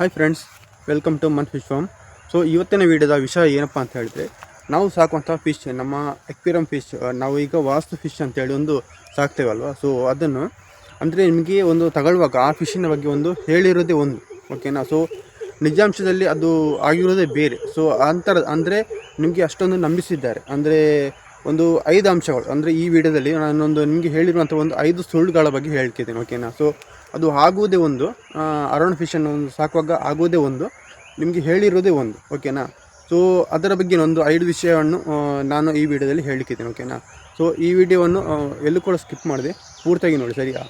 Hi friends welcome to man fish farm so ಇವತ್ತಿನ ವಿಡಿಯೋದ ವಿಷಯ ಏನಪ್ಪ ಅಂತ ಹೇಳಿದ್ರೆ, ನಾವು ಸಾಕುವಂಥ ಫಿಶ್ ನಮ್ಮ ಎಕ್ವಿರಮ್ ಫಿಶ್ ನಾವು ಈಗ ವಾಸ್ತು ಫಿಶ್ ಅಂತೇಳಿ ಒಂದು ಸಾಕ್ತೇವಲ್ವ? ಸೊ ಅದನ್ನು ಅಂದರೆ ನಿಮಗೆ ಒಂದು ತಗೊಳ್ಳುವಾಗ ಆ ಫಿಶ್ಶಿನ ಬಗ್ಗೆ ಒಂದು ಹೇಳಿರೋದೇ ಒಂದು ಓಕೆನಾ ಸೊ ನಿಜಾಂಶದಲ್ಲಿ ಅದು ಆಗಿರೋದೇ ಬೇರೆ. ಸೊ ಅಂತರ, ಅಂದರೆ ನಿಮಗೆ ಅಷ್ಟೊಂದು ನಂಬಿಸಿದ್ದಾರೆ. ಅಂದರೆ ಒಂದು ಐದು ಅಂಶಗಳು. ಅಂದರೆ ಈ ವಿಡಿಯೋದಲ್ಲಿ ನಾನೊಂದು ನಿಮಗೆ ಹೇಳಿರುವಂಥ ಒಂದು ಐದು ಸುಳ್ಳುಗಳ ಬಗ್ಗೆ ಹೇಳ್ತಿದ್ದೀನಿ ಓಕೆನಾ ಸೊ ಅದು ಆಗುವುದೇ ಒಂದು. ಅರೌಂಡ್ ಫಿಶನ್ನು ಒಂದು ಸಾಕುವಾಗ ಆಗುವುದೇ ಒಂದು. ನಿಮಗೆ ಹೇಳಿರೋದೇ ಒಂದು ಓಕೆನಾ ಸೊ ಅದರ ಬಗ್ಗೆ ಒಂದು ಐದು ವಿಷಯವನ್ನು ನಾನು ಈ ವಿಡಿಯೋದಲ್ಲಿ ಹೇಳಿಕ್ಕಿದ್ದೀನಿ ಓಕೆನಾ ಸೊ ಈ ವಿಡಿಯೋವನ್ನು ಎಲ್ಲೂ ಕೂಡ ಸ್ಕಿಪ್ ಮಾಡಿದೆ ಪೂರ್ತಿಯಾಗಿ ನೋಡಿ, ಸರಿಯಾ?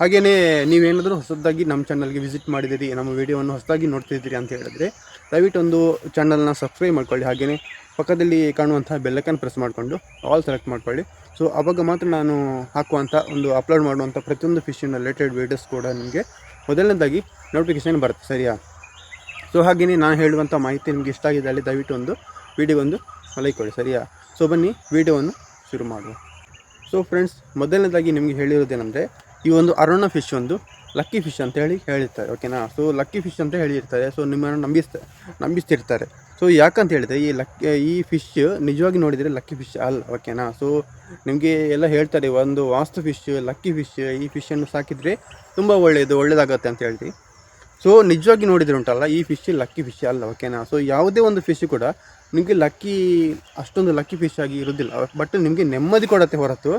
ಹಾಗೆಯೇ ನೀವೇನಾದರೂ ಹೊಸದಾಗಿ ನಮ್ಮ ಚಾನಲ್ಗೆ ವಿಸಿಟ್ ಮಾಡಿದ್ದೀರಿ, ನಮ್ಮ ವಿಡಿಯೋವನ್ನು ಹೊಸದಾಗಿ ನೋಡ್ತಿದ್ದೀರಿ ಅಂತ ಹೇಳಿದ್ರೆ, ದಯವಿಟ್ಟು ಒಂದು ಚಾನಲ್ನ ಸಬ್ಸ್ಕ್ರೈಬ್ ಮಾಡ್ಕೊಳ್ಳಿ. ಹಾಗೆಯೇ ಪಕ್ಕದಲ್ಲಿ ಕಾಣುವಂಥ ಬೆಲ್ಲಕ್ಕನ್ನು ಪ್ರೆಸ್ ಮಾಡಿಕೊಂಡು ಆಲ್ ಸೆಲೆಕ್ಟ್ ಮಾಡ್ಕೊಳ್ಳಿ. ಸೊ ಆವಾಗ ಮಾತ್ರ ನಾನು ಹಾಕುವಂಥ ಒಂದು ಅಪ್ಲೋಡ್ ಮಾಡುವಂಥ ಪ್ರತಿಯೊಂದು ಫಿಶಿನ ರಿಲೇಟೆಡ್ ವೀಡಿಯೋಸ್ ಕೂಡ ನಿಮಗೆ ಮೊದಲನೇದಾಗಿ ನೋಟಿಫಿಕೇಶನ್ ಬರುತ್ತೆ, ಸರಿಯಾ? ಸೊ ಹಾಗೆಯೇ ನಾನು ಹೇಳುವಂಥ ಮಾಹಿತಿ ನಿಮಗೆ ಇಷ್ಟ ಆಗಿದೆ ಅಲ್ಲಿ ದಯವಿಟ್ಟು ಒಂದು ವಿಡಿಯೋ ಒಂದು ಲೈಕ್ ಕೊಡಿ, ಸರಿಯಾ? ಸೊ ಬನ್ನಿ ವಿಡಿಯೋವನ್ನು ಶುರು ಮಾಡುವ. ಸೊ ಫ್ರೆಂಡ್ಸ್ ಮೊದಲನೇದಾಗಿ ನಿಮಗೆ ಹೇಳಿರೋದೇನೆಂದರೆ ಈ ಒಂದು ಅರುಣ ಫಿಶ್ ಒಂದು ಲಕ್ಕಿ ಫಿಶ್ ಅಂತ ಹೇಳಿ ಹೇಳಿರ್ತಾರೆ ಓಕೆನಾ ಸೊ ಲಕ್ಕಿ ಫಿಶ್ ಅಂತ ಹೇಳಿರ್ತಾರೆ. ಸೊ ನಿಮ್ಮನ್ನು ನಂಬಿಸ್ತಾ ನಂಬಿಸ್ತಿರ್ತಾರೆ. ಸೊ ಯಾಕಂತ ಹೇಳಿದ್ರೆ ಈ ಲಕ್ ಈ ಫಿಶ್ ನಿಜವಾಗಿ ನೋಡಿದರೆ ಲಕ್ಕಿ ಫಿಶ್ ಅಲ್ಲ ಓಕೆನಾ ಸೊ ನಿಮಗೆ ಎಲ್ಲ ಹೇಳ್ತಾರೆ, ಒಂದು ವಾಸ್ತು ಫಿಶ್ ಲಕ್ಕಿ ಫಿಶ್ ಈ ಫಿಶನ್ನು ಸಾಕಿದರೆ ತುಂಬ ಒಳ್ಳೆಯದು ಒಳ್ಳೆಯದಾಗತ್ತೆ ಅಂತ ಹೇಳ್ತೀವಿ ಸೊ ನಿಜವಾಗಿ ನೋಡಿದರೆ ಉಂಟಲ್ಲ, ಈ ಫಿಶ್ ಲಕ್ಕಿ ಫಿಶ್ ಅಲ್ಲ ಓಕೆನಾ ಸೊ ಯಾವುದೇ ಒಂದು ಫಿಶ್ ಕೂಡ ನಿಮಗೆ ಲಕ್ಕಿ ಅಷ್ಟೊಂದು ಲಕ್ಕಿ ಫಿಶ್ ಆಗಿ ಇರೋದಿಲ್ಲ. ಬಟ್ ನಿಮಗೆ ನೆಮ್ಮದಿ ಕೊಡತ್ತೆ ಹೊರತು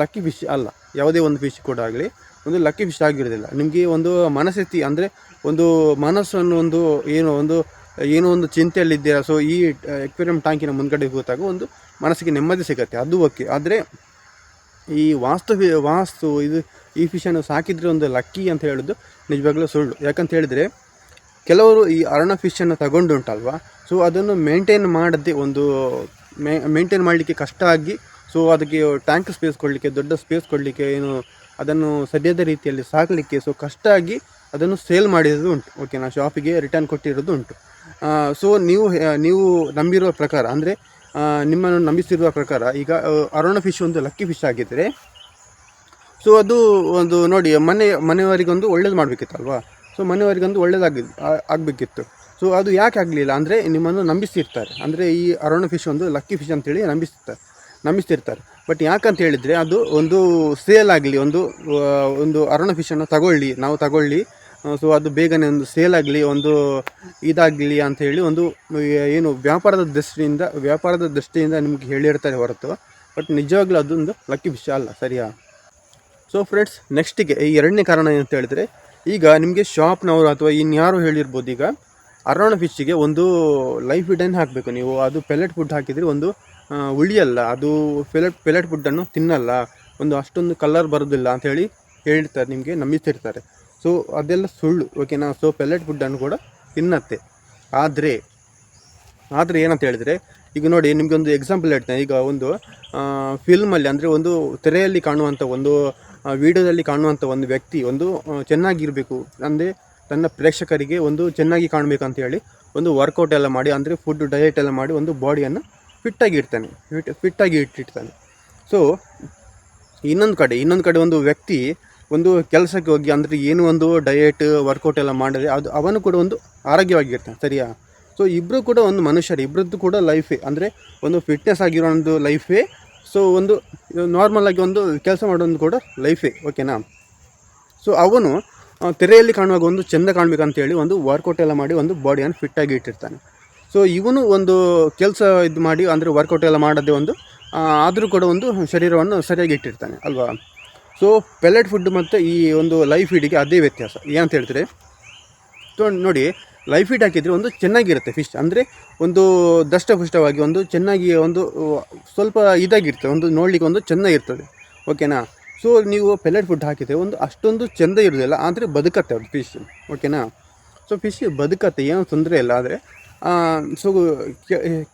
ಲಕ್ಕಿ ಫಿಶ್ ಅಲ್ಲ. ಯಾವುದೇ ಒಂದು ಫಿಶ್ ಕೂಡ ಆಗಲಿ, ಒಂದು ಲಕ್ಕಿ ಫಿಶ್ ಆಗಿರೋದಿಲ್ಲ. ನಿಮಗೆ ಒಂದು ಮನಸ್ಥಿತಿ, ಅಂದರೆ ಒಂದು ಮನಸ್ಸನ್ನು ಒಂದು, ಏನು, ಒಂದು ಏನೋ ಒಂದು ಚಿಂತೆಯಲ್ಲಿದ್ದೀರಾ? ಸೊ ಈ ಎಕ್ವೇರಿಯಂ ಟ್ಯಾಂಕಿನ ಮುಂದ್ಗಡೆ ಹೋದಾಗ ಒಂದು ಮನಸ್ಸಿಗೆ ನೆಮ್ಮದಿ ಸಿಗುತ್ತೆ, ಅದು ಓಕೆ. ಆದರೆ ಈ ವಾಸ್ತು ವಾಸ್ತು, ಇದು, ಈ ಫಿಶನ್ನು ಸಾಕಿದ್ರೆ ಒಂದು ಲಕ್ಕಿ ಅಂತ ಹೇಳೋದು ನಿಜವಾಗ್ಲೂ ಸುಳ್ಳು. ಯಾಕಂತ ಹೇಳಿದರೆ, ಕೆಲವರು ಈ ಅರಣ ಫಿಶನ್ನು ತಗೊಂಡು ಉಂಟಲ್ವ ಸೊ ಅದನ್ನು ಮೇಂಟೈನ್ ಮಾಡದೆ ಒಂದು ಮೇಂಟೈನ್ ಮಾಡಲಿಕ್ಕೆ ಕಷ್ಟ ಆಗಿ ಸೊ ಅದಕ್ಕೆ ಟ್ಯಾಂಕ್ ಸ್ಪೇಸ್ ಕೊಡಲಿಕ್ಕೆ, ದೊಡ್ಡ ಸ್ಪೇಸ್ ಕೊಡಲಿಕ್ಕೆ, ಏನು, ಅದನ್ನು ಸರಿಯಾದ ರೀತಿಯಲ್ಲಿ ಸಾಕಲಿಕ್ಕೆ ಸೊ ಕಷ್ಟ ಆಗಿ ಅದನ್ನು ಸೇಲ್ ಮಾಡಿರೋದು ಉಂಟು ಓಕೆ ಓಕೆನಾ ಶಾಪಿಗೆ ರಿಟರ್ನ್ ಕೊಟ್ಟಿರೋದು ಉಂಟು ಸೊ ನೀವು ನೀವು ನಂಬಿರುವ ಪ್ರಕಾರ, ಅಂದರೆ ನಿಮ್ಮನ್ನು ನಂಬಿಸಿರುವ ಪ್ರಕಾರ, ಈಗ ಅರುಣ ಫಿಶ್ ಒಂದು ಲಕ್ಕಿ ಫಿಶ್ ಆಗಿದ್ದರೆ ಸೊ ಅದು ಒಂದು ನೋಡಿ, ಮನೆ, ಮನೆಯವರಿಗೊಂದು ಒಳ್ಳೇದು ಮಾಡಬೇಕಿತ್ತಲ್ವಾ ಸೊ ಮನೆಯವರಿಗೊಂದು ಒಳ್ಳೇದಾಗಿ ಆಗಬೇಕಿತ್ತು. ಸೊ ಅದು ಯಾಕೆ ಆಗಲಿಲ್ಲ ಅಂದರೆ, ನಿಮ್ಮನ್ನು ನಂಬಿಸ್ತಿರ್ತಾರೆ. ಅಂದರೆ ಈ ಅರುಣ ಫಿಶ್ ಒಂದು ಲಕ್ಕಿ ಫಿಶ್ ಅಂತೇಳಿ ನಂಬಿಸ್ತಾರೆ ನಂಬಿಸ್ತಿರ್ತಾರೆ. ಬಟ್ ಯಾಕಂತ ಹೇಳಿದರೆ, ಅದು ಒಂದು ಸೇಲ್ ಆಗಲಿ, ಒಂದು ಒಂದು ಅರುಣ ಫಿಶನ್ನು ತಗೊಳ್ಳಿ, ನಾವು ತಗೊಳ್ಳಿ ಸೊ ಅದು ಬೇಗನೆ ಒಂದು ಸೇಲ್ ಆಗಲಿ, ಒಂದು ಇದಾಗಲಿ ಅಂತ ಹೇಳಿ ಒಂದು ಏನು ವ್ಯಾಪಾರದ ದೃಷ್ಟಿಯಿಂದ ವ್ಯಾಪಾರದ ದೃಷ್ಟಿಯಿಂದ ನಿಮಗೆ ಹೇಳಿರ್ತಾರೆ ಹೊರತು. ಬಟ್ ನಿಜವಾಗ್ಲೂ ಅದೊಂದು ಲಕ್ಕಿ ವಿಷಯ ಅಲ್ಲ, ಸರಿಯಾ? ಸೊ ಫ್ರೆಂಡ್ಸ್ ನೆಕ್ಸ್ಟಿಗೆ ಈ ಎರಡನೇ ಕಾರಣ ಅಂತ ಹೇಳಿದ್ರೆ, ಈಗ ನಿಮಗೆ ಶಾಪ್ನವರು ಅಥವಾ ಇನ್ಯಾರು ಹೇಳಿರ್ಬೋದು ಈಗ ಅರೋಣ ಫಿಶ್ಗೆ ಒಂದು ಲೈಫ್ ಇಡನ್ ಹಾಕಬೇಕು ನೀವು. ಅದು ಪೆಲೆಟ್ ಫುಡ್ ಹಾಕಿದರೆ ಒಂದು ಉಳಿಯಲ್ಲ ಅದು ಪೆಲೆಟ್ ಪೆಲೆಟ್ ಫುಡ್ಡನ್ನು ತಿನ್ನಲ್ಲ, ಒಂದು ಅಷ್ಟೊಂದು ಕಲರ್ ಬರೋದಿಲ್ಲ ಅಂತ ಹೇಳಿ ಹೇಳ್ತಾರೆ ನಿಮಗೆ ನಂಬಿಸ್ತಿರ್ತಾರೆ. ಸೊ ಅದೆಲ್ಲ ಸುಳ್ಳು ಓಕೆನಾ ಸೊ ಪೆಲೆಟ್ ಫುಡ್ಡನ್ನು ಕೂಡ ತಿನ್ನತ್ತೆ. ಆದರೆ ಆದರೆ ಏನಂತ ಹೇಳಿದರೆ, ಈಗ ನೋಡಿ, ನಿಮಗೆ ಒಂದು ಎಕ್ಸಾಂಪಲ್ ಹೇಳ್ತೇನೆ. ಈಗ ಒಂದು ಫಿಲ್ಮಲ್ಲಿ ಅಂದರೆ ಒಂದು ತೆರೆಯಲ್ಲಿ ಕಾಣುವಂಥ ಒಂದು ವಿಡಿಯೋದಲ್ಲಿ ಕಾಣುವಂಥ ಒಂದು ವ್ಯಕ್ತಿ ಒಂದು ಚೆನ್ನಾಗಿರಬೇಕು. ಅಂದರೆ ತನ್ನ ಪ್ರೇಕ್ಷಕರಿಗೆ ಒಂದು ಚೆನ್ನಾಗಿ ಕಾಣಬೇಕಂತ ಹೇಳಿ, ಒಂದು ವರ್ಕೌಟ್ ಎಲ್ಲ ಮಾಡಿ, ಅಂದರೆ ಫುಡ್ ಡಯಟ್ ಎಲ್ಲ ಮಾಡಿ ಒಂದು ಬಾಡಿಯನ್ನು ಫಿಟ್ಟಾಗಿ ಇಡ್ತಾನೆ. ಫಿಟ್ ಫಿಟ್ಟಾಗಿ ಇಟ್ಟಿರ್ತಾನೆ. ಸೊ ಇನ್ನೊಂದು ಕಡೆ ಇನ್ನೊಂದು ಕಡೆ ಒಂದು ವ್ಯಕ್ತಿ ಒಂದು ಕೆಲಸಕ್ಕೆ ಹೋಗಿ, ಅಂದರೆ ಏನು ಒಂದು ಡಯೆಟ್ ವರ್ಕೌಟ್ ಎಲ್ಲ ಮಾಡಿದ್ರೆ ಅದು ಅವನು ಕೂಡ ಒಂದು ಆರೋಗ್ಯವಾಗಿರ್ತಾನೆ, ಸರಿಯಾ? ಸೊ ಇಬ್ಬರು ಕೂಡ ಒಂದು ಮನುಷ್ಯರು ಇಬ್ಬರದ್ದು ಕೂಡ ಲೈಫೇ ಅಂದರೆ ಒಂದು ಫಿಟ್ನೆಸ್ ಆಗಿರೋ ಒಂದು ಲೈಫೇ ಸೊ ಒಂದು ನಾರ್ಮಲ್ ಆಗಿ ಒಂದು ಕೆಲಸ ಮಾಡೋದು ಕೂಡ ಲೈಫೇ ಓಕೆನಾ ಸೊ ಅವನು ತೆರೆಯಲ್ಲಿ ಕಾಣುವಾಗ ಒಂದು ಚೆಂದ ಕಾಣಬೇಕಂತೇಳಿ ಒಂದು ವರ್ಕೌಟ್ ಎಲ್ಲ ಮಾಡಿ ಒಂದು ಬಾಡಿಯನ್ನು ಫಿಟ್ಟಾಗಿ ಇಟ್ಟಿರ್ತಾನೆ. ಸೊ ಇವನು ಒಂದು ಕೆಲಸ ಇದು ಮಾಡಿ, ಅಂದರೆ ವರ್ಕೌಟ್ ಎಲ್ಲ ಮಾಡದೆ ಒಂದು ಆದರೂ ಕೂಡ ಒಂದು ಶರೀರವನ್ನು ಸರಿಯಾಗಿ ಇಟ್ಟಿರ್ತಾನೆ, ಅಲ್ವಾ? ಸೊ ಪೆಲೆಟ್ ಫುಡ್ ಮತ್ತು ಈ ಒಂದು ಲೈಫ್ ಫೀಡಿಗೆ ಅದೇ ವ್ಯತ್ಯಾಸ. ಏನಂತ ಹೇಳ್ತಾರೆ? ತೊ ನೋಡಿ ಲೈಫ್ ಫೀಡ್ ಹಾಕಿದರೆ ಒಂದು ಚೆನ್ನಾಗಿರುತ್ತೆ ಫಿಶ್ ಅಂದರೆ ಒಂದು ದಷ್ಟಪುಷ್ಟವಾಗಿ ಒಂದು ಚೆನ್ನಾಗಿ ಒಂದು ಸ್ವಲ್ಪ ಇದಾಗಿರ್ತದೆ ಒಂದು ನೋಡಲಿಕ್ಕೆ ಒಂದು ಚೆನ್ನಾಗಿರ್ತದೆ. ಓಕೆನಾ ಸೊ ನೀವು ಪೆಲೆಟ್ ಫುಡ್ ಹಾಕಿದರೆ ಒಂದು ಅಷ್ಟೊಂದು ಚೆಂದ ಇರೋದಿಲ್ಲ. ಆದರೆ ಬದುಕತ್ತೆ ಅದು ಫಿಶ್ ಓಕೆನಾ ಸೊ ಫಿಶ್ ಬದುಕತ್ತೆ. ಏನೂ ತೊಂದರೆ ಇಲ್ಲ. ಆದರೆ ಸೊ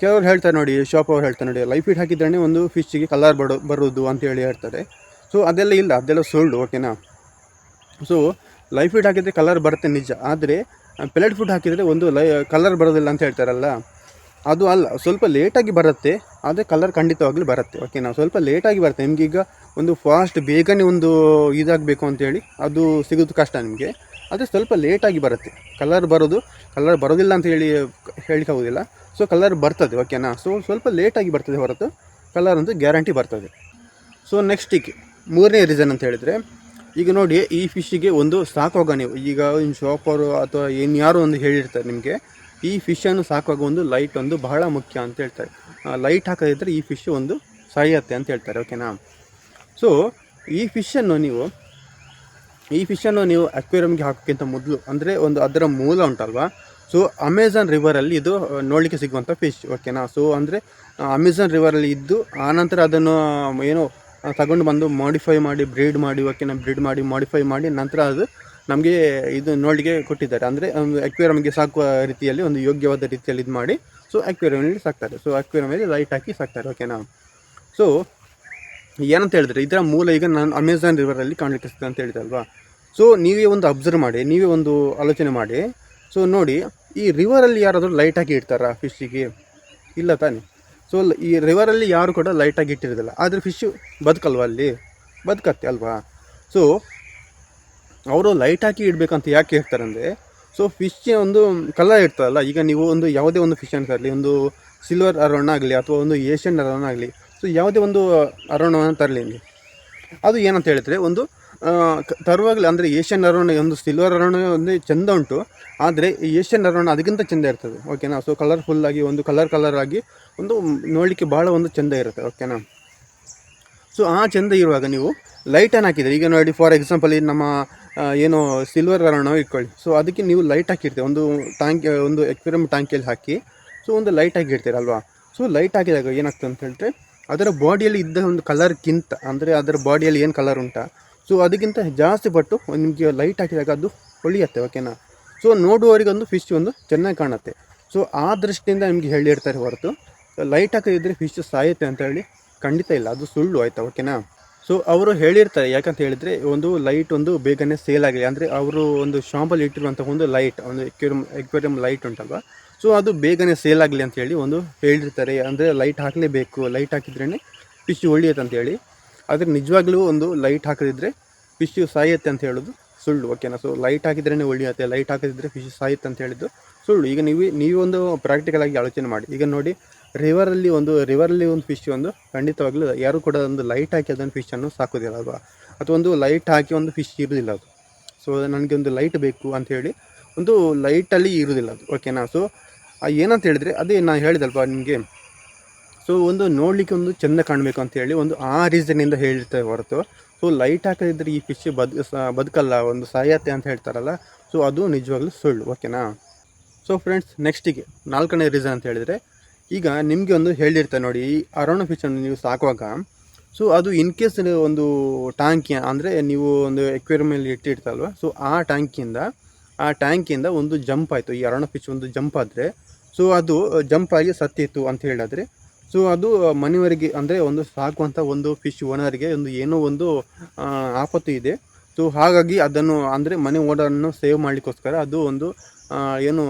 ಕೆಲವ್ರು ಹೇಳ್ತಾರೆ ನೋಡಿ ಶಾಪ್ ಅವ್ರು ಹೇಳ್ತಾರೆ ನೋಡಿ ಲೈಫ್ ಫೀಡ್ ಹಾಕಿದ್ರೇ ಒಂದು ಫಿಶ್ಗೆ ಕಲರ್ ಬಡೋ ಬರೋದು ಅಂತೇಳಿ ಹೇಳ್ತಾರೆ. ಸೊ ಅದೆಲ್ಲ ಇಲ್ಲ, ಅದೆಲ್ಲ ಸುಳ್ಳು ಓಕೆನಾ ಸೊ ಲೈಫ್ ಫುಡ್ ಹಾಕಿದರೆ ಕಲರ್ ಬರುತ್ತೆ ನಿಜ, ಆದರೆ ಪೆಲೆಟ್ ಫುಡ್ ಹಾಕಿದರೆ ಒಂದು ಲೈ ಕಲರ್ ಬರೋದಿಲ್ಲ ಅಂತ ಹೇಳ್ತಾರಲ್ಲ? ಅದು ಅಲ್ಲ, ಸ್ವಲ್ಪ ಲೇಟಾಗಿ ಬರುತ್ತೆ, ಆದರೆ ಕಲರ್ ಖಂಡಿತವಾಗಲೂ ಬರುತ್ತೆ ಓಕೆನಾ ಸ್ವಲ್ಪ ಲೇಟಾಗಿ ಬರುತ್ತೆ ನಿಮಗೀಗ ಒಂದು ಫಾಸ್ಟ್ ಬೇಗನೆ ಒಂದು ಇದಾಗಬೇಕು ಅಂತೇಳಿ ಅದು ಸಿಗೋದು ಕಷ್ಟ ನಿಮಗೆ, ಆದರೆ ಸ್ವಲ್ಪ ಲೇಟಾಗಿ ಬರುತ್ತೆ. ಕಲರ್ ಬರೋದು ಕಲರ್ ಬರೋದಿಲ್ಲ ಅಂತ ಹೇಳಿ ಹೇಳಿಕ್ಕಾಗೋದಿಲ್ಲ ಸೊ ಕಲರ್ ಬರ್ತದೆ ಓಕೆನಾ ಸೊ ಸ್ವಲ್ಪ ಲೇಟಾಗಿ ಬರ್ತದೆ ಹೊರತು ಕಲರ್ ಅಂತೂ ಗ್ಯಾರಂಟಿ ಬರ್ತದೆ. ಸೊ ನೆಕ್ಸ್ಟಿಗೆ ಮೂರನೇ ರೀಸನ್ ಅಂತ ಹೇಳಿದರೆ, ಈಗ ನೋಡಿ, ಈ ಫಿಶ್ಶಿಗೆ ಒಂದು ಸಾಕುವಾಗ ನೀವು. ಈಗ ನಿಮ್ಮ ಶಾಪರು ಅಥವಾ ಏನು ಯಾರು ಒಂದು ಹೇಳಿರ್ತಾರೆ ನಿಮಗೆ, ಈ ಫಿಶನ್ನು ಸಾಕುವಾಗ ಒಂದು ಲೈಟ್ ಒಂದು ಬಹಳ ಮುಖ್ಯ ಅಂತ ಹೇಳ್ತಾರೆ. ಲೈಟ್ ಹಾಕದಿದ್ದರೆ ಈ ಫಿಶ್ ಒಂದು ಸಾಯತ್ತೆ ಅಂತ ಹೇಳ್ತಾರೆ ಓಕೆನಾ ಸೊ ಈ ಫಿಶನ್ನು ನೀವು, ಈ ಫಿಶನ್ನು ನೀವು ಅಕ್ವೇರಿಯಮ್ಗೆ ಹಾಕೋಕ್ಕಿಂತ ಮೊದಲು, ಅಂದರೆ ಒಂದು ಅದರ ಮೂಲ ಉಂಟಲ್ವಾ? ಸೊ ಅಮೆಝಾನ್ ರಿವರಲ್ಲಿ ಇದು ನೋಡಲಿಕ್ಕೆ ಸಿಗುವಂಥ ಫಿಶ್ ಓಕೆನಾ ಸೊ ಅಂದರೆ ಅಮೆಝಾನ್ ರಿವರಲ್ಲಿ ಇದ್ದು ಆನಂತರ ಅದನ್ನು ಏನು ತಗೊಂಡು ಬಂದು ಮಾಡಿಫೈ ಮಾಡಿ ಬ್ರೀಡ್ ಮಾಡಿ ಓಕೆನಾ ಬ್ರೀಡ್ ಮಾಡಿ ಮಾಡಿಫೈ ಮಾಡಿ ನಂತರ ಅದು ನಮಗೆ ಇದು ನೋಡಿಗೆ ಕೊಟ್ಟಿದ್ದಾರೆ. ಅಂದರೆ ಒಂದು ಅಕ್ವೇರಿಯಮ್ಗೆ ಸಾಕುವ ರೀತಿಯಲ್ಲಿ, ಒಂದು ಯೋಗ್ಯವಾದ ರೀತಿಯಲ್ಲಿ ಇದು ಮಾಡಿ ಸೊ ಅಕ್ವೇರಿಯಮಲ್ಲಿ ಸಾಕ್ತಾರೆ. ಸೊ ಅಕ್ವೇರಿಯಮಲ್ಲಿ ಲೈಟ್ ಹಾಕಿ ಸಾಕ್ತಾರೆ ಓಕೆನಾ ಸೊ ಏನಂತ ಹೇಳಿದ್ರೆ, ಇದರ ಮೂಲ ಈಗ ನಾನು ಅಮೆಝಾನ್ ರಿವರಲ್ಲಿ ಕಾಣಲಿಕ್ಕೆ ಸಿಗ್ತದೆ ಅಂತ ಹೇಳಿದೆ ಅಲ್ವಾ? ಸೊ ನೀವೇ ಒಂದು ಅಬ್ಸರ್ವ್ ಮಾಡಿ, ನೀವೇ ಒಂದು ಆಲೋಚನೆ ಮಾಡಿ. ಸೊ ನೋಡಿ, ಈ ರಿವರಲ್ಲಿ ಯಾರಾದರೂ ಲೈಟ್ ಹಾಕಿ ಇಡ್ತಾರಾ ಫಿಶ್ಶಿಗೆ ಇಲ್ಲ ತಾನೇ? ಸೊ ಈ ರಿವರಲ್ಲಿ ಯಾರು ಕೂಡ ಲೈಟಾಗಿ ಇಟ್ಟಿರೋದಿಲ್ಲ. ಆದರೆ ಫಿಶ್ಶು ಬದುಕಲ್ವಾ ಅಲ್ಲಿ? ಬದುಕತ್ತೆ ಅಲ್ವಾ? ಸೊ ಅವರು ಲೈಟ್ ಹಾಕಿ ಇಡಬೇಕಂತ ಯಾಕೆ ಹೇಳ್ತಾರೆ ಅಂದರೆ ಸೊ ಫಿಶ್ ಒಂದು ಕಲರ್ ಇರ್ತದಲ್ಲ, ಈಗ ನೀವು ಒಂದು ಯಾವುದೇ ಒಂದು ಫಿಶ್ ಅಂತ ಇರಲಿ, ಒಂದು ಸಿಲ್ವರ್ ಅರೋಣ ಆಗಲಿ ಅಥವಾ ಒಂದು ಏಷ್ಯನ್ ಅರೋಣ ಆಗಲಿ ಸೊ ಯಾವುದೇ ಒಂದು ಅರೋಣವನ್ನು ತರಲಿ ಅದು ಏನಂತ ಹೇಳಿದರೆ, ಒಂದು ತರುವಾಗಲೇ ಅಂದರೆ ಏಷ್ಯನ್ ಅರೋಣ ಒಂದು ಸಿಲ್ವರ್ ಅರೋಣ ಒಂದು ಚೆಂದ ಉಂಟು. ಆದರೆ ಏಷ್ಯನ್ ಅರೋಣ ಅದಕ್ಕಿಂತ ಚೆಂದ ಇರ್ತದೆ. ಓಕೆನಾ ಸೊ ಕಲರ್ಫುಲ್ ಆಗಿ ಒಂದು ಕಲರ್ ಕಲರ್ ಆಗಿ ಒಂದು ನೋಡಲಿಕ್ಕೆ ಭಾಳ ಒಂದು ಚೆಂದ ಇರುತ್ತೆ. ಓಕೆನಾ ಸೊ ಆ ಚೆಂದ ಇರುವಾಗ ನೀವು ಲೈಟನ್ನು ಹಾಕಿದರೆ, ಈಗ ನೋಡಿ ಫಾರ್ ಎಕ್ಸಾಂಪಲ್ ಈ ನಮ್ಮ ಏನು ಸಿಲ್ವರ್ ಅರೋಣ ಇಟ್ಕೊಳ್ಳಿ. ಸೊ ಅದಕ್ಕೆ ನೀವು ಲೈಟ್ ಹಾಕಿರ್ತೀವಿ ಒಂದು ಟ್ಯಾಂಕ್ ಒಂದು ಎಕ್ವಿರಮ್ ಟ್ಯಾಂಕಿಯಲ್ಲಿ ಹಾಕಿ ಸೊ ಒಂದು ಲೈಟ್ ಹಾಕಿರ್ತೀರಲ್ವಾ ಸೊ ಲೈಟ್ ಹಾಕಿದಾಗ ಏನಾಗ್ತದೆ ಅಂತ ಹೇಳಿದ್ರೆ, ಅದರ ಬಾಡಿಯಲ್ಲಿ ಇದ್ದ ಒಂದು ಕಲರ್ಗಿಂತ ಅಂದರೆ ಅದರ ಬಾಡಿಯಲ್ಲಿ ಏನು ಕಲರ್ ಉಂಟಾ? ಸೊ ಅದಕ್ಕಿಂತ ಜಾಸ್ತಿ ಪಟ್ಟು ನಿಮಗೆ ಲೈಟ್ ಹಾಕಿದಾಗ ಅದು ಹೊಳಿಯತ್ತೆ ಓಕೆನಾ ಸೊ ನೋಡುವವರಿಗೊಂದು ಫಿಶ್ ಒಂದು ಚೆನ್ನಾಗಿ ಕಾಣುತ್ತೆ. ಸೊ ಆ ದೃಷ್ಟಿಯಿಂದ ನಿಮಗೆ ಹೇಳಿರ್ತಾರೆ ಹೊರತು ಲೈಟ್ ಹಾಕದಿದ್ದರೆ ಫಿಶ್ ಸಾಯುತ್ತೆ ಅಂತ ಹೇಳಿ ಖಂಡಿತ ಇಲ್ಲ, ಅದು ಸುಳ್ಳು ಆಯಿತಾ ಓಕೆನಾ ಸೊ ಅವರು ಹೇಳಿರ್ತಾರೆ, ಯಾಕಂತ ಹೇಳಿದರೆ ಒಂದು ಲೈಟ್ ಒಂದು ಬೇಗನೆ ಸೇಲ್ ಆಗಲಿ, ಅಂದರೆ ಅವರು ಒಂದು ಶಾಂಪಲ್ಲಿ ಇಟ್ಟಿರುವಂಥ ಒಂದು ಲೈಟ್ ಒಂದು ಎಕ್ವೇರಿಯಂ ಎಕ್ವೇರಿಯಮ್ ಲೈಟ್ ಉಂಟಲ್ವ? ಸೊ ಅದು ಬೇಗನೆ ಸೇಲ್ ಆಗಲಿ ಅಂತ ಹೇಳಿ ಒಂದು ಹೇಳಿರ್ತಾರೆ, ಅಂದರೆ ಲೈಟ್ ಹಾಕಲೇಬೇಕು ಲೈಟ್ ಹಾಕಿದ್ರೇ ಫಿಶ್ ಹೊಳಿಯುತ್ತೆ ಅಂತ ಹೇಳಿ. ಆದರೆ ನಿಜವಾಗ್ಲೂ ಒಂದು ಲೈಟ್ ಹಾಕದಿದ್ದರೆ ಫಿಶ್ ಸಾಯುತ್ತೆ ಅಂತ ಹೇಳೋದು ಸುಳ್ಳು ಓಕೆನಾ ಸೊ ಲೈಟ್ ಹಾಕಿದ್ರೇ ಒಳ್ಳೆಯತ್ತೆ ಲೈಟ್ ಹಾಕಿದ್ರೆ ಫಿಶ್ ಸಾಯುತ್ತೆ ಅಂತ ಹೇಳಿದ್ದು ಸುಳ್ಳು. ಈಗ ನೀವು, ನೀವೊಂದು ಪ್ರಾಕ್ಟಿಕಲ್ ಆಗಿ ಆಲೋಚನೆ ಮಾಡಿ. ಈಗ ನೋಡಿ ರಿವರಲ್ಲಿ ಒಂದು ರಿವರಲ್ಲಿ ಒಂದು ಫಿಶ್ ಒಂದು ಖಂಡಿತವಾಗ್ಲೂ ಯಾರು ಕೂಡ ಒಂದು ಲೈಟ್ ಹಾಕಿ ಅದನ್ನು ಫಿಶನ್ನು ಸಾಕೋದಿಲ್ಲ ಅಲ್ವಾ? ಅಥವಾ ಒಂದು ಲೈಟ್ ಹಾಕಿ ಒಂದು ಫಿಶ್ ಇರೋದಿಲ್ಲ ಅದು. ಸೊ ನನಗೆ ಒಂದು ಲೈಟ್ ಬೇಕು ಅಂತ ಹೇಳಿ ಒಂದು ಲೈಟಲ್ಲಿ ಇರೋದಿಲ್ಲ ಅದು ಓಕೆನಾ ಸೊ ಏನಂತ ಹೇಳಿದರೆ, ಅದೇ ನಾನು ಹೇಳಿದಲ್ವಾ ನಿಮಗೆ? ಸೊ ಒಂದು ನೋಡಲಿಕ್ಕೆ ಒಂದು ಚೆಂದ ಕಾಣಬೇಕು ಅಂತ ಹೇಳಿ ಒಂದು ಆ ರೀಸನಿಂದ ಹೇಳಿರ್ತಾರೆ ಹೊರತು. ಸೊ ಲೈಟ್ ಹಾಕದಿದ್ದರೆ ಈ ಫಿಶ್ ಬದ್ ಬದುಕಲ್ಲ, ಒಂದು ಸಾಯತ್ತೆ ಅಂತ ಹೇಳ್ತಾರಲ್ಲ ಸೊ ಅದು ನಿಜವಾಗ್ಲೂ ಸುಳ್ಳು ಓಕೆನಾ ಸೊ ಫ್ರೆಂಡ್ಸ್ ನೆಕ್ಸ್ಟಿಗೆ ನಾಲ್ಕನೇ ರೀಸನ್ ಅಂತ ಹೇಳಿದರೆ, ಈಗ ನಿಮಗೆ ಒಂದು ಹೇಳಿರ್ತಾರೆ ನೋಡಿ, ಈ ಅರೋಣ ಫಿಶನ್ನು ನೀವು ಸಾಕುವಾಗ ಸೊ ಅದು ಇನ್ ಕೇಸ್ ಒಂದು ಟ್ಯಾಂಕಿ ಅಂದರೆ ನೀವು ಒಂದು ಎಕ್ವೇರಿಯಮಲ್ಲಿ ಇಟ್ಟಿರ್ತಲ್ವ ಸೊ ಆ ಟ್ಯಾಂಕಿಯಿಂದ ಆ ಟ್ಯಾಂಕಿಯಿಂದ ಒಂದು ಜಂಪ್ ಆಯಿತು, ಈ ಅರೋಣ ಫಿಶ್ ಒಂದು ಜಂಪ್ ಆದರೆ ಸೊ ಅದು, ಜಂಪ್ ಆಗಿ ಸತ್ತಿತ್ತು ಅಂತ ಹೇಳಿದ್ರೆ ಸೊ ಅದು ಮನೆಯವರಿಗೆ, ಅಂದರೆ ಒಂದು ಸಾಕುವಂಥ ಒಂದು ಫಿಶ್ ಓನರ್ಗೆ ಒಂದು ಏನೋ ಒಂದು ಆಪತ್ತು ಇದೆ. ಸೊ ಹಾಗಾಗಿ ಅದನ್ನು, ಅಂದರೆ ಮನೆ ಓಡರನ್ನು ಸೇವ್ ಮಾಡಲಿಕ್ಕೋಸ್ಕರ ಅದು ಒಂದು ಏನು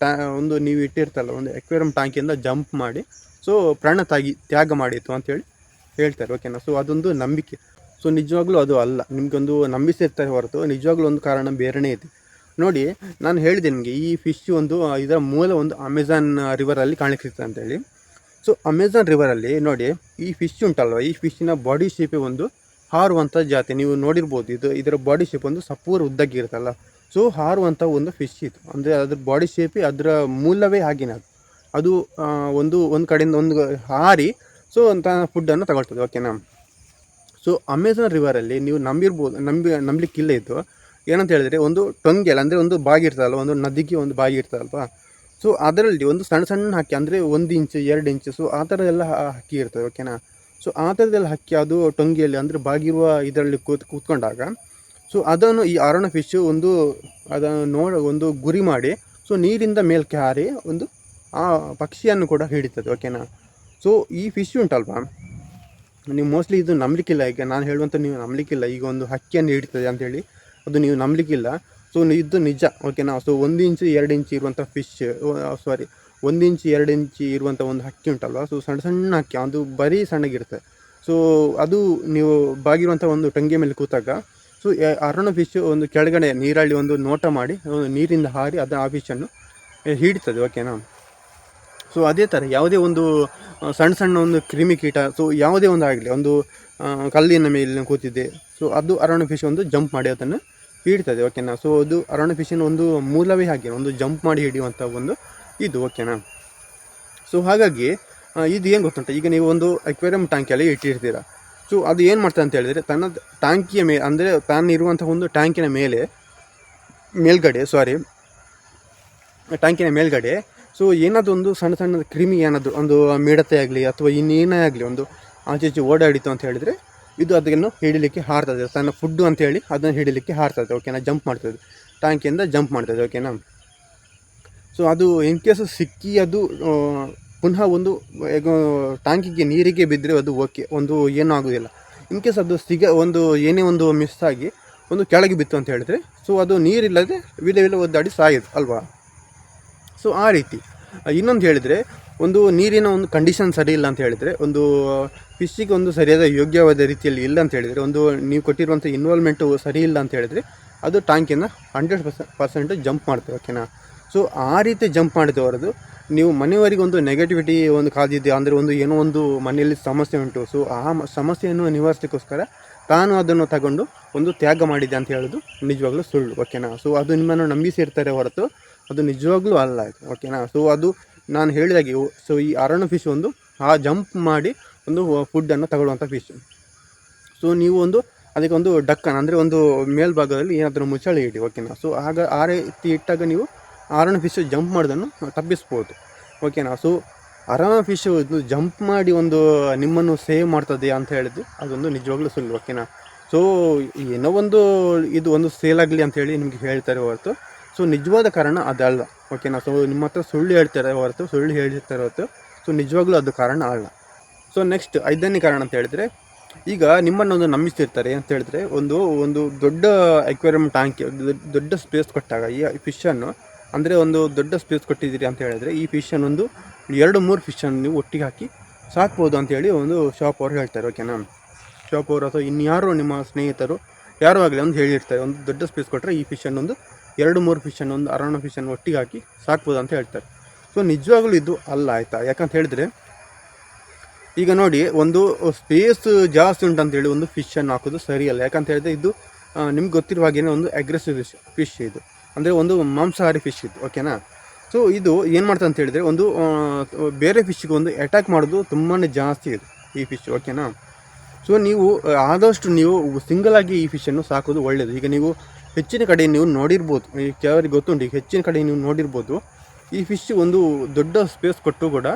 ಟ್ಯಾ ಒಂದು ನೀವು ಇಟ್ಟಿರ್ತಲ್ಲ ಒಂದು ಎಕ್ವೇರಿಯಂ ಟ್ಯಾಂಕಿಂದ ಜಂಪ್ ಮಾಡಿ ಸೊ ಪ್ರಾಣ ತಾಗಿ, ತ್ಯಾಗ ಮಾಡಿತ್ತು ಅಂತೇಳಿ ಹೇಳ್ತಾರೆ ಓಕೆನಾ ಸೊ ಅದೊಂದು ನಂಬಿಕೆ. ಸೊ ನಿಜವಾಗ್ಲೂ ಅದು ಅಲ್ಲ. ನಿಮಗೊಂದು ನಂಬಿಸಿರ್ತಾರೆ ಹೊರತು, ನಿಜವಾಗ್ಲೂ ಒಂದು ಕಾರಣ ಬೇರೆನೇ ಇದೆ. ನೋಡಿ, ನಾನು ಹೇಳಿದೆ ನಿಮಗೆ, ಈ ಫಿಶ್ ಒಂದು ಇದರ ಮೂಲ ಒಂದು ಅಮೆಝಾನ್ ರಿವರಲ್ಲಿ ಕಾಣಿಸ್ತಿತ್ತು ಅಂತೇಳಿ ಸೊ ಅಮೆಝಾನ್ ರಿವರಲ್ಲಿ ನೋಡಿ, ಈ ಫಿಶ್ ಉಂಟಲ್ವ? ಈ ಫಿಶ್ನ ಬಾಡಿ ಶೇಪೇ ಒಂದು ಹಾರುವಂಥ ಜಾತಿ. ನೀವು ನೋಡಿರ್ಬೋದು, ಇದು ಇದರ ಬಾಡಿ ಶೇಪ್ ಒಂದು ಸಪೂರ ಉದ್ದಕ್ಕಿರುತ್ತಲ್ಲ ಸೊ ಹಾರುವಂಥ ಒಂದು ಫಿಶ್ ಇದು. ಅಂದರೆ ಅದ್ರ ಬಾಡಿ ಶೇಪೇ ಅದರ ಮೂಲವೇ ಆಗಿನ ಅದು. ಅದು ಒಂದು ಒಂದು ಕಡೆಯಿಂದ ಒಂದು ಹಾರಿ ಸೊ ಅಂತ ಫುಡ್ಡನ್ನು ತಗೊಳ್ತದೆ ಓಕೆನಾ ಸೊ ಅಮೆಝಾನ್ ರಿವರಲ್ಲಿ ನೀವು ನಂಬಿರ್ಬೋದು, ನಂಬಿ, ನಂಬಲಿಕ್ಕಿಲ್ಲ ಇತ್ತು ಏನಂತ ಹೇಳಿದ್ರೆ, ಒಂದು ಟೊಂಗೆಲ್, ಅಂದರೆ ಒಂದು ಬಾಗಿ ಇರ್ತದಲ್ವ ಒಂದು ನದಿಗೆ ಒಂದು ಬಾಗಿ ಇರ್ತದಲ್ವಾ? ಸೊ ಅದರಲ್ಲಿ ಒಂದು ಸಣ್ಣ ಸಣ್ಣ ಹಕ್ಕಿ, ಅಂದರೆ ಒಂದು ಇಂಚು, ಎರಡು ಇಂಚು ಸೊ ಆ ಥರದೆಲ್ಲ ಹ- ಹಕ್ಕಿ ಇರ್ತದೆ ಓಕೆನಾ ಸೊ ಆ ಥರದೆಲ್ಲ ಹಕ್ಕಿ ಅದು ಟೊಂಗಿಯಲ್ಲಿ, ಅಂದರೆ ಬಾಗಿರುವ ಇದರಲ್ಲಿ ಕೂತ್, ಕೂತ್ಕೊಂಡಾಗ ಸೊ ಅದನ್ನು ಈ ಅರಣ ಫಿಶ್ ಒಂದು ಅದನ್ನು ನೋಡ, ಒಂದು ಗುರಿ ಮಾಡಿ ಸೊ ನೀರಿಂದ ಮೇಲಕ್ಕೆ ಹಾರಿ ಒಂದು, ಆ ಪಕ್ಷಿಯನ್ನು ಕೂಡ ಹಿಡಿತದೆ ಓಕೆನಾ ಸೊ ಈ ಫಿಶ್ ಉಂಟಲ್ವಾ? ನೀವು ಮೋಸ್ಟ್ಲಿ ಇದು ನಂಬಲಿಕ್ಕಿಲ್ಲ, ಈಗ ನಾನು ಹೇಳುವಂಥ ನೀವು ನಂಬಲಿಕ್ಕಿಲ್ಲ, ಈಗ ಒಂದು ಹಕ್ಕಿಯನ್ನು ಹಿಡಿತದೆ ಅಂತೇಳಿ ಅದು ನೀವು ನಂಬಲಿಕ್ಕಿಲ್ಲ. ಸೊ ಇದು ನಿಜ ಓಕೆನಾ ಸೊ ಒಂದು ಇಂಚು, ಎರಡು ಇಂಚು ಇರುವಂಥ ಫಿಶ್ ಸಾರಿ ಒಂದು ಇಂಚು, ಎರಡು ಇಂಚು ಇರುವಂಥ ಒಂದು ಹಕ್ಕಿ ಉಂಟಲ್ವ? ಸೊ ಸಣ್ಣ ಸಣ್ಣ ಹಕ್ಕಿ, ಅದು ಬರೀ ಸಣ್ಣಗಿರುತ್ತೆ. ಸೊ ಅದು ನೀವು ಬಾಗಿರುವಂಥ ಒಂದು ಟಂಗಿ ಮೇಲೆ ಕೂತಾಗ ಸೊ ಅರಣ ಫಿಶ್ ಒಂದು ಕೆಳಗಡೆ ನೀರಲ್ಲಿ ಒಂದು ನೋಟ ಮಾಡಿ ನೀರಿಂದ ಹಾರಿ ಅದು ಆ ಫಿಶನ್ನು ಹಿಡಿತದೆ ಓಕೆನಾ ಸೊ ಅದೇ ಥರ ಯಾವುದೇ ಒಂದು ಸಣ್ಣ ಸಣ್ಣ ಒಂದು ಕ್ರಿಮಿಕೀಟ ಸೊ ಯಾವುದೇ ಒಂದು ಆಗಲಿ, ಒಂದು ಕಲ್ಲಿನ ಮೇಲೆ ಕೂತಿದೆ ಸೊ ಅದು ಅರಣ್ಯ ಫಿಶ್ ಒಂದು ಜಂಪ್ ಮಾಡಿ ಅದನ್ನು ಹಿಡಿತದೆ ಓಕೆನಾ ಸೊ ಅದು ಅರೌಂಡ್ ಫಿಶಿನ ಒಂದು ಮೂಲವೇ ಹಾಗೆ, ಒಂದು ಜಂಪ್ ಮಾಡಿ ಹಿಡಿಯುವಂಥ ಒಂದು ಇದು ಓಕೆನಾ ಸೊ ಹಾಗಾಗಿ ಇದು ಏನು ಗೊತ್ತುಂಟ? ಈಗ ನೀವು ಒಂದು ಅಕ್ವೇರಿಯಂ ಟ್ಯಾಂಕಲ್ಲಿ ಇಟ್ಟಿರ್ತೀರ. ಸೊ ಅದು ಏನು ಮಾಡ್ತದೆ ಅಂತ ಹೇಳಿದರೆ, ತನ್ನ ಟ್ಯಾಂಕಿಯ ಮೇಲೆ ಅಂದರೆ ತಾನಿರುವಂಥ ಒಂದು ಟ್ಯಾಂಕಿನ ಮೇಲೆ, ಮೇಲ್ಗಡೆ ಸಾರಿ ಟ್ಯಾಂಕಿನ ಮೇಲ್ಗಡೆ ಸೊ ಏನಾದರೂ ಒಂದು ಸಣ್ಣ ಸಣ್ಣ ಕ್ರಿಮಿ ಏನಾದರೂ, ಒಂದು ಮಿಡತೆ ಆಗಲಿ, ಅಥವಾ ಇನ್ನೇನೇ ಆಗಲಿ, ಒಂದು ಆಚೆ ಈಚೆ ಓಡಾಡಿತು ಅಂತ ಹೇಳಿದರೆ ಇದು ಅದನ್ನು ಹಿಡಿಲಿಕ್ಕೆ ಹಾರ್ತದೆ ತನ್ನ ಫುಡ್ಡು ಅಂತ ಹೇಳಿ ಅದನ್ನು ಹಿಡಿಲಿಕ್ಕೆ ಹಾರ್ತದೆ ಓಕೆನಾ ಜಂಪ್ ಮಾಡ್ತದೆ ಟ್ಯಾಂಕಿಯಿಂದ ಜಂಪ್ ಮಾಡ್ತದೆ ಓಕೆನಾ ಸೊ ಅದು ಇನ್ ಕೇಸ್ ಸಿಕ್ಕಿ ಅದು ಪುನಃ ಒಂದು ಟ್ಯಾಂಕಿಗೆ ನೀರಿಗೆ ಬಿದ್ದರೆ ಅದು ಓಕೆ ಒಂದು ಏನೂ ಆಗೋದಿಲ್ಲ. ಇನ್ ಕೇಸ್ ಅದು ಸಿಗ, ಒಂದು ಏನೇ ಒಂದು ಮಿಸ್ ಆಗಿ ಒಂದು ಕೆಳಗೆ ಬಿತ್ತು ಅಂತ ಹೇಳಿದರೆ ಸೊ ಅದು ನೀರಿಲ್ಲದೆ ವಿಲೆ ವಿಲೆ ಒದ್ದಾಡಿ ಸಾಯೋದು ಅಲ್ವಾ? ಸೊ ಆ ರೀತಿ. ಇನ್ನೊಂದು ಹೇಳಿದರೆ ಒಂದು ನೀರಿನ ಒಂದು ಕಂಡೀಷನ್ ಸರಿ ಇಲ್ಲ ಅಂತ ಹೇಳಿದರೆ, ಒಂದು ಫಿಶ್ಶಿಗೆ ಒಂದು ಸರಿಯಾದ ಯೋಗ್ಯವಾದ ರೀತಿಯಲ್ಲಿ ಇಲ್ಲ ಅಂತ ಹೇಳಿದರೆ, ಒಂದು ನೀವು ಕೊಟ್ಟಿರುವಂಥ ಇನ್ವಾಲ್ವ್ಮೆಂಟು ಸರಿ ಇಲ್ಲ ಅಂತ ಹೇಳಿದರೆ, ಅದು ಟ್ಯಾಂಕಿನ ಹಂಡ್ರೆಡ್ ಪರ್ಸೆಂಟ್ ಜಂಪ್ ಮಾಡ್ತೇವೆ ಓಕೆನಾ ಸೊ ಆ ರೀತಿ ಜಂಪ್ ಮಾಡಿದೆ ಹೊರದು ನೀವು ಮನೆಯವರಿಗೆ ಒಂದು ನೆಗೆಟಿವಿಟಿ ಒಂದು ಕಾದಿದೆ, ಅಂದರೆ ಒಂದು ಏನೋ ಒಂದು ಮನೆಯಲ್ಲಿ ಸಮಸ್ಯೆ ಉಂಟು ಸೊ ಆ ಸಮಸ್ಯೆಯನ್ನು ನಿವಾರಿಸಲಿಕ್ಕೋಸ್ಕರ ತಾನು ಅದನ್ನು ತಗೊಂಡು ಒಂದು ತ್ಯಾಗ ಮಾಡಿದೆ ಅಂತ ಹೇಳೋದು ನಿಜವಾಗ್ಲೂ ಸುಳ್ಳು ಓಕೆನಾ ಸೊ ಅದು ನಿಮ್ಮನ್ನು ನಂಬಿಸಿರ್ತಾರೆ ಹೊರತು ಅದು ನಿಜವಾಗ್ಲೂ ಅಲ್ಲ ಓಕೆನಾ ಸೊ ಅದು ನಾನು ಹೇಳಿದಾಗೆ ಸೊ ಈ ಅರಣ್ಯ ಫಿಶ್ ಒಂದು, ಆ ಜಂಪ್ ಮಾಡಿ ಒಂದು ಫುಡ್ಡನ್ನು ತಗೊಳ್ಳುವಂಥ ಫಿಶ್ ಸೊ ನೀವು ಒಂದು ಅದಕ್ಕೆ ಒಂದು ಡಕ್ಕನ್ ಅಂದರೆ ಒಂದು ಮೇಲ್ಭಾಗದಲ್ಲಿ ಏನಾದರೂ ಮುಚ್ಚಳಿ ಇಡಿ ಓಕೆನಾ ಸೊ ಆಗ ಆ ರೀತಿ ಇಟ್ಟಾಗ ನೀವು ಅರಣ್ಯ ಫಿಶ್ ಜಂಪ್ ಮಾಡೋದನ್ನು ತಪ್ಪಿಸ್ಬೋದು ಓಕೆನಾ ಸೊ ಅರಣ್ಯ ಫಿಶ್ ಇದು ಜಂಪ್ ಮಾಡಿ ಒಂದು ನಿಮ್ಮನ್ನು ಸೇವ್ ಮಾಡ್ತದೆ ಅಂತ ಹೇಳಿದ್ದು ಅದೊಂದು ನಿಜವಾಗ್ಲೂ ಸುಳ್ಳು ಓಕೆನಾ ಸೊ ಏನೋ ಒಂದು ಇದು ಒಂದು ಸೇಲ್ ಆಗಲಿ ಅಂತ ಹೇಳಿ ನಿಮಗೆ ಹೇಳ್ತಾರೆ ಹೊರತು ಸೊ ನಿಜವಾದ ಕಾರಣ ಅದಲ್ಲ ಓಕೆನಾ ಸೊ ನಿಮ್ಮ ಹತ್ರ ಸುಳ್ಳು ಹೇಳ್ತಾರೆ ಹೊರತು ಸುಳ್ಳು ಹೇಳ್ತಾರೆ ಹೊರತು ಸೊ ನಿಜವಾಗ್ಲೂ ಅದು ಕಾರಣ ಅಲ್ಲ. ಸೊ ನೆಕ್ಸ್ಟ್ ಐದನೇ ಕಾರಣ ಅಂತ ಹೇಳಿದ್ರೆ, ಈಗ ನಿಮ್ಮನ್ನೊಂದು ನಂಬಿಸ್ತಿರ್ತಾರೆ ಅಂತ ಹೇಳಿದ್ರೆ, ಒಂದು ಒಂದು ದೊಡ್ಡ ಅಕ್ವೇರಿಯಂ ಟ್ಯಾಂಕ್ ದೊಡ್ಡ ಸ್ಪೇಸ್ ಕೊಟ್ಟಾಗ ಈ ಫಿಶನ್ನು ಅಂದರೆ ಒಂದು ದೊಡ್ಡ ಸ್ಪೇಸ್ ಕೊಟ್ಟಿದ್ದೀರಿ ಅಂತ ಹೇಳಿದ್ರೆ, ಈ ಫಿಶನ್ನು ಒಂದು ಎರಡು, ಮೂರು ಫಿಶನ್ನು ನೀವು ಒಟ್ಟಿಗೆ ಹಾಕಿ ಸಾಕ್ಬೋದು ಅಂತೇಳಿ ಒಂದು ಶಾಪ್ ಅವ್ರು ಹೇಳ್ತಾರೆ ಓಕೆನಾ ಶಾಪ್ ಅವರು ಅಥವಾ ಇನ್ಯಾರು ನಿಮ್ಮ ಸ್ನೇಹಿತರು, ಯಾರು ಆಗಲಿ ಒಂದು ಹೇಳಿರ್ತಾರೆ, ಒಂದು ದೊಡ್ಡ ಸ್ಪೇಸ್ ಕೊಟ್ಟರೆ ಈ ಫಿಶನ್ನು ಒಂದು ಎರಡು ಮೂರು ಫಿಶನ್ನು ಒಂದು ಅರವಣ ಫಿಶನ್ನು ಒಟ್ಟಿಗೆ ಹಾಕಿ ಸಾಕ್ಬೋದು ಅಂತ ಹೇಳ್ತಾರೆ. ಸೊ ನಿಜವಾಗ್ಲೂ ಇದು ಅಲ್ಲ ಆಯಿತಾ? ಯಾಕಂತ ಹೇಳಿದ್ರೆ, ಈಗ ನೋಡಿ, ಒಂದು ಸ್ಪೇಸ್ ಜಾಸ್ತಿ ಉಂಟಂತೇಳಿ ಒಂದು ಫಿಶನ್ನು ಹಾಕೋದು ಸರಿಯಲ್ಲ. ಯಾಕಂತ ಹೇಳಿದ್ರೆ ಇದು ನಿಮ್ಗೆ ಗೊತ್ತಿರುವ ಹಾಗೇನೆ ಒಂದು ಅಗ್ರೆಸಿವ್ ಫಿಶ್ ಫಿಶ್ ಇದು. ಅಂದರೆ ಒಂದು ಮಾಂಸಾಹಾರಿ ಫಿಶ್ ಇದು ಓಕೆನಾ ಸೊ ಇದು ಏನು ಮಾಡ್ತದೆ ಅಂತ ಹೇಳಿದ್ರೆ, ಒಂದು ಬೇರೆ ಫಿಶ್ಗೆ ಒಂದು ಅಟ್ಯಾಕ್ ಮಾಡೋದು ತುಂಬಾ ಜಾಸ್ತಿ ಇದೆ, ಈ ಫಿಶ್ ಓಕೆನಾ ಸೊ ನೀವು, ಆದಷ್ಟು ನೀವು ಸಿಂಗಲ್ ಆಗಿ ಈ ಫಿಶನ್ನು ಸಾಕೋದು ಒಳ್ಳೆಯದು ಈಗ ನೀವು ಹೆಚ್ಚಿನ ಕಡೆ ನೀವು ನೋಡಿರ್ಬೋದು, ಈ ಕೆಲವರಿಗೆ ಗೊತ್ತುಂಟು ಈಗ ಹೆಚ್ಚಿನ ಕಡೆ ನೀವು ನೋಡಿರ್ಬೋದು, ಈ ಫಿಶ್ ಒಂದು ದೊಡ್ಡ ಸ್ಪೇಸ್ ಕೊಟ್ಟು ಕೂಡ,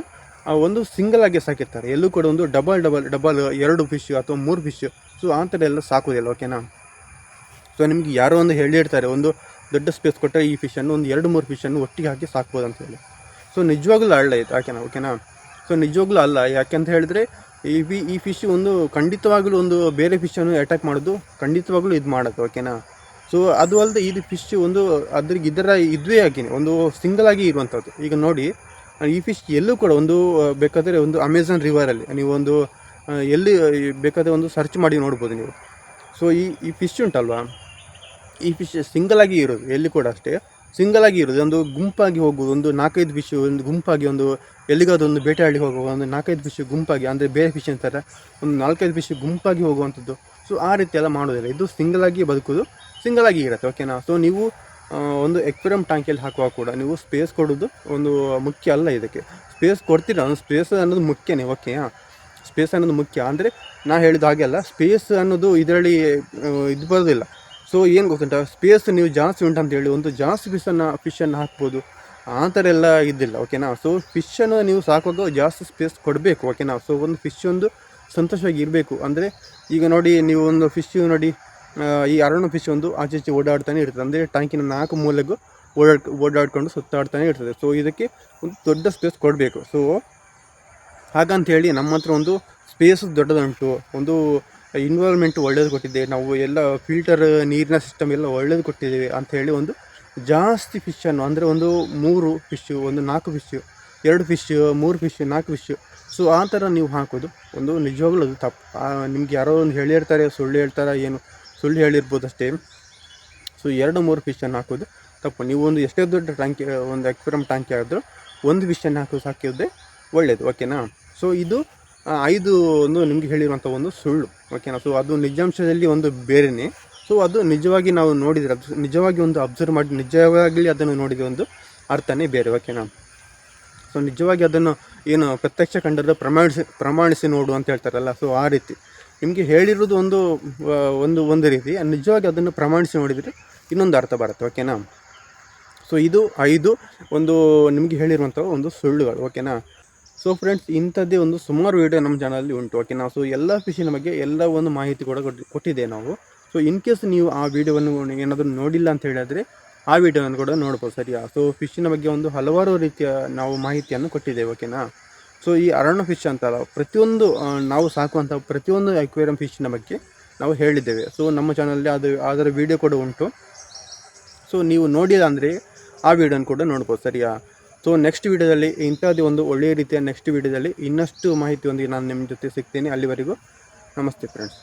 ಆ ಒಂದು ಸಿಂಗಲ್ ಆಗಿ ಸಾಕಿರ್ತಾರೆ. ಎಲ್ಲೂ ಕೂಡ ಒಂದು ಡಬಲ್ ಡಬಲ್ ಡಬಲ್ ಎರಡು ಫಿಶ್ ಅಥವಾ ಮೂರು ಫಿಶ್ ಸೊ ಆ ಥರ ಎಲ್ಲ ಸಾಕೋದಿಲ್ಲ ಓಕೆನಾ ಸೊ ನಿಮ್ಗೆ ಯಾರೋ ಒಂದು ಹೇಳಿರ್ತಾರೆ ಒಂದು ದೊಡ್ಡ ಸ್ಪೇಸ್ ಕೊಟ್ಟರೆ ಈ ಫಿಶನ್ನು ಒಂದು ಎರಡು, ಮೂರು ಫಿಶನ್ನು ಒಟ್ಟಿಗೆ ಹಾಕಿ ಸಾಕ್ಬೋದು ಅಂತ ಹೇಳಿ. ಸೊ ನಿಜವಾಗ್ಲೂ ಅಲ್ಲ ಇದು ಯಾಕೆನಾ ಓಕೆನಾ ಸೊ ನಿಜವಾಗ್ಲೂ ಅಲ್ಲ ಯಾಕೆಂತ ಹೇಳಿದ್ರೆ, ಈ ಈ ಫಿಶ್ ಒಂದು ಖಂಡಿತವಾಗ್ಲೂ ಒಂದು ಬೇರೆ ಫಿಶನ್ನು ಅಟ್ಯಾಕ್ ಮಾಡೋದು ಖಂಡಿತವಾಗ್ಲೂ ಇದು ಮಾಡೋದು ಓಕೆನಾ ಸೊ ಅದು ಅಲ್ಲದೆ ಇದು ಫಿಶ್ ಒಂದು ಅದ್ರಿಗೆ ಇದರ ಇದುವೇ ಆಗಿನೇ ಒಂದು ಸಿಂಗಲ್ ಆಗಿ ಇರುವಂಥದ್ದು. ಈಗ ನೋಡಿ, ಈ ಫಿಶ್ ಎಲ್ಲೂ ಕೂಡ ಒಂದು ಬೇಕಾದರೆ ಒಂದು ಅಮೆಝಾನ್ ರಿವರಲ್ಲಿ ನೀವು ಒಂದು ಎಲ್ಲಿ ಬೇಕಾದರೆ ಒಂದು ಸರ್ಚ್ ಮಾಡಿ ನೋಡ್ಬೋದು ನೀವು. ಸೊ ಈ ಈ ಫಿಶ್ ಉಂಟಲ್ವಾ? ಈ ಫಿಶ್ ಸಿಂಗಲ್ ಆಗಿ ಇರೋದು, ಎಲ್ಲಿ ಕೂಡ ಅಷ್ಟೇ. ಸಿಂಗಲ್ ಆಗಿ ಇರೋದು, ಒಂದು ಗುಂಪಾಗಿ ಹೋಗುವುದು, ಒಂದು ನಾಲ್ಕೈದು ಫಿಶ್ ಒಂದು ಗುಂಪಾಗಿ ಒಂದು, ಎಲ್ಲಿಗಾದ್ರೂ ಒಂದು ಬೇಟೆಯಾಡಿ ಹೋಗುವ ಒಂದು ನಾಲ್ಕೈದು ಫಿಶ್ ಗುಂಪಾಗಿ, ಅಂದರೆ ಬೇರೆ ಫಿಶ್ ಅಂತಾರೆ, ಒಂದು ನಾಲ್ಕೈದು ಫಿಶ್ ಗುಂಪಾಗಿ ಹೋಗುವಂಥದ್ದು. ಸೊ ಆ ರೀತಿ ಎಲ್ಲ ಮಾಡೋದಿಲ್ಲ ಇದು ಸಿಂಗಲ್ ಆಗಿ ಬದುಕೋದು ಸಿಂಗಲ್ ಆಗಿ ಇರುತ್ತೆ ಓಕೆನಾ ಸೊ ನೀವು ಒಂದು ಎಕ್ವೆರಿಯಂ ಟ್ಯಾಂಕಿಯಲ್ಲಿ ಹಾಕುವಾಗ ಕೂಡ ನೀವು ಸ್ಪೇಸ್ ಕೊಡೋದು ಒಂದು ಮುಖ್ಯ ಅಲ್ಲ ಇದಕ್ಕೆ. ಸ್ಪೇಸ್ ಕೊಡ್ತೀರ? ಸ್ಪೇಸ್ ಅನ್ನೋದು ಮುಖ್ಯನೇ ಓಕೆ ಸ್ಪೇಸ್ ಅನ್ನೋದು ಮುಖ್ಯ. ಅಂದರೆ ನಾ ಹೇಳಿದ ಹಾಗೆ ಅಲ್ಲ ಸ್ಪೇಸ್ ಅನ್ನೋದು ಇದರಲ್ಲಿ ಇದು ಬರೋದಿಲ್ಲ. ಸೊ ಏನು ಗೊತ್ತುಂಟ? ಸ್ಪೇಸ್ ನೀವು ಜಾಸ್ತಿ ಉಂಟು ಹೇಳಿ, ಒಂದು ಜಾಸ್ತಿ ಫಿಶನ್ನು ಫಿಶನ್ನು ಹಾಕ್ಬೋದು. ಆ ಥರ ಎಲ್ಲ ಇದ್ದಿಲ್ಲ ಓಕೆನಾ ಸೊ ಫಿಶನ್ನು ನೀವು ಸಾಕುವಾಗ ಜಾಸ್ತಿ ಸ್ಪೇಸ್ ಕೊಡಬೇಕು ಓಕೆನಾ ಸೊ ಒಂದು ಫಿಶ್ ಒಂದು ಸಂತೋಷವಾಗಿ ಇರಬೇಕು. ಅಂದರೆ, ಈಗ ನೋಡಿ, ನೀವು ಒಂದು ಫಿಶ್ ನೋಡಿ ಈ ಅರಣ್ಯ ಫಿಶ್ ಒಂದು ಆಚೆ ಈಚೆ ಓಡಾಡ್ತಾನೆ ಇರ್ತದೆ. ಅಂದರೆ ಟ್ಯಾಂಕಿನ ನಾಲ್ಕು ಮೂಲೆಗೂ ಓಡಾಡ್, ಓಡಾಡಿಕೊಂಡು ಸುತ್ತಾಡ್ತಾನೆ ಇರ್ತದೆ. ಸೊ ಇದಕ್ಕೆ ಒಂದು ದೊಡ್ಡ ಸ್ಪೇಸ್ ಕೊಡಬೇಕು. ಸೊ ಹಾಗಂತೇಳಿ ನಮ್ಮ ಹತ್ರ ಒಂದು ಸ್ಪೇಸ್ ದೊಡ್ಡದುಂಟು. ಒಂದು ಇನ್ವಾಲ್ವ್ಮೆಂಟ್ ಒಳ್ಳೇದು ಕೊಟ್ಟಿದೆ. ನಾವು ಎಲ್ಲ ಫಿಲ್ಟರ್ ನೀರಿನ ಸಿಸ್ಟಮ್ ಎಲ್ಲ ಒಳ್ಳೇದು ಕೊಟ್ಟಿದ್ದೇವೆ ಅಂಥೇಳಿ ಒಂದು ಜಾಸ್ತಿ ಫಿಶನ್ನು ಅಂದರೆ ಒಂದು ಮೂರು ಫಿಶ್ಶು ಒಂದು ನಾಲ್ಕು ಫಿಶ್ಶು ಎರಡು ಫಿಶ್ ಮೂರು ಫಿಶ್ ನಾಲ್ಕು ಫಿಶ್ ಸೊ ಆ ಥರ ನೀವು ಹಾಕೋದು ಒಂದು ನಿಜವಾಗ್ಲೂ ಅದು ತಪ್ಪು. ನಿಮ್ಗೆ ಯಾರೋ ಒಂದು ಹೇಳಿರ್ತಾರೆ, ಸುಳ್ಳು ಹೇಳ್ತಾರೆ, ಏನು? ಸುಳ್ಳು ಹೇಳಿರ್ಬೋದು ಅಷ್ಟೇ ಸೊ ಎರಡು ಮೂರು ಫಿಶನ್ನು ಹಾಕೋದು ತಪ್ಪು. ನೀವು ಒಂದು ಎಷ್ಟೇ ದೊಡ್ಡ ಟ್ಯಾಂಕಿ ಒಂದು ಎಕ್ವಿರಮ್ ಟ್ಯಾಂಕಿ ಆದರೂ ಒಂದು ಫಿಶನ್ನು ಹಾಕೋದು ಸಾಕಿದ್ರೆ ಒಳ್ಳೆಯದು ಓಕೆನಾ ಸೊ ಇದು ಐದು ಒಂದು ನಿಮಗೆ ಹೇಳಿರುವಂಥ ಒಂದು ಸುಳ್ಳು ಓಕೆನಾ ಸೊ ಅದು ನಿಜಾಂಶದಲ್ಲಿ ಒಂದು ಬೇರೆಯೇ ಸೊ ಅದು ನಿಜವಾಗಿ ನಾವು ನೋಡಿದರೆ, ಅದು ನಿಜವಾಗಿ ಒಂದು ಅಬ್ಸರ್ವ್ ಮಾಡಿ, ನಿಜವಾಗಲಿ ಅದನ್ನು ನೋಡಿದ ಒಂದು ಅರ್ಥನೇ ಬೇರೆ ಓಕೆನಾ ಸೊ ನಿಜವಾಗಿ ಅದನ್ನು ಏನು ಪ್ರತ್ಯಕ್ಷ ಕಂಡರೆ ಪ್ರಮಾಣಿಸಿ ಪ್ರಮಾಣಿಸಿ ನೋಡು ಅಂತ ಹೇಳ್ತಾರಲ್ಲ ಸೊ ಆ ರೀತಿ. ನಿಮಗೆ ಹೇಳಿರೋದು ಒಂದು ಒಂದು ಒಂದು ರೀತಿ. ನಿಜವಾಗಿ ಅದನ್ನು ಪ್ರಮಾಣಿಸಿ ನೋಡಿದರೆ ಇನ್ನೊಂದು ಅರ್ಥ ಬರುತ್ತೆ, ಓಕೆನಾ? ಸೊ ಇದು ಐದು, ಒಂದು ನಿಮಗೆ ಹೇಳಿರುವಂಥ ಒಂದು ಸುಳ್ಳುಗಳು, ಓಕೆನಾ? ಸೊ ಫ್ರೆಂಡ್ಸ್ ಇಂಥದ್ದೇ ಒಂದು ಸುಮಾರು ವೀಡಿಯೋ ನಮ್ಮ ಚಾನಲಲ್ಲಿ ಉಂಟು, ಓಕೆನಾ? ಸೊ ಎಲ್ಲ ಫಿಶಿನ ಬಗ್ಗೆ ಎಲ್ಲ ಒಂದು ಮಾಹಿತಿ ಕೂಡ ಕೊಟ್ಟು- ಕೊಟ್ಟಿದೆ ನಾವು. ಸೊ ಇನ್ ಕೇಸ್ ನೀವು ಆ ವೀಡಿಯೋವನ್ನು ಏನಾದರೂ ನೋಡಿಲ್ಲ ಅಂತ ಹೇಳಿದ್ರೆ ಆ ವೀಡಿಯೋವನ್ನು ಕೂಡ ನೋಡ್ಬೋದು, ಸರಿಯಾ? ಸೊ ಫಿಶಿನ ಬಗ್ಗೆ ಒಂದು ಹಲವಾರು ರೀತಿಯ ನಾವು ಮಾಹಿತಿಯನ್ನು ಕೊಟ್ಟಿದ್ದೇವೆ, ಓಕೆನಾ? ಸೊ ಈ ಅರಣ್ಯ ಫಿಶ್ ಅಂತಲ್ಲ, ಪ್ರತಿಯೊಂದು ನಾವು ಸಾಕುವಂಥ ಪ್ರತಿಯೊಂದು ಅಕ್ವೇರಿಯಂ ಫಿಶ್ನ ಬಗ್ಗೆ ನಾವು ಹೇಳಿದ್ದೇವೆ. ಸೊ ನಮ್ಮ ಚಾನಲಲ್ಲಿ ಅದು, ಅದರ ವಿಡಿಯೋ ಕೂಡ ಉಂಟು. ಸೊ ನೀವು ನೋಡಿಲ್ಲ ಅಂದರೆ ಆ ವಿಡಿಯೋನ ಕೂಡ ನೋಡ್ಬೋದು, ಸರಿಯಾ? ಸೊ ನೆಕ್ಸ್ಟ್ ವಿಡಿಯೋದಲ್ಲಿ ಇಂಥದ್ದು ಒಂದು ಒಳ್ಳೆಯ ರೀತಿಯ ನೆಕ್ಸ್ಟ್ ವಿಡಿಯೋದಲ್ಲಿ ಇನ್ನಷ್ಟು ಮಾಹಿತಿಯೊಂದಿಗೆ ನಾನು ನಿಮ್ಮ ಜೊತೆ ಸಿಗ್ತೀನಿ. ಅಲ್ಲಿವರೆಗೂ ನಮಸ್ತೆ ಫ್ರೆಂಡ್ಸ್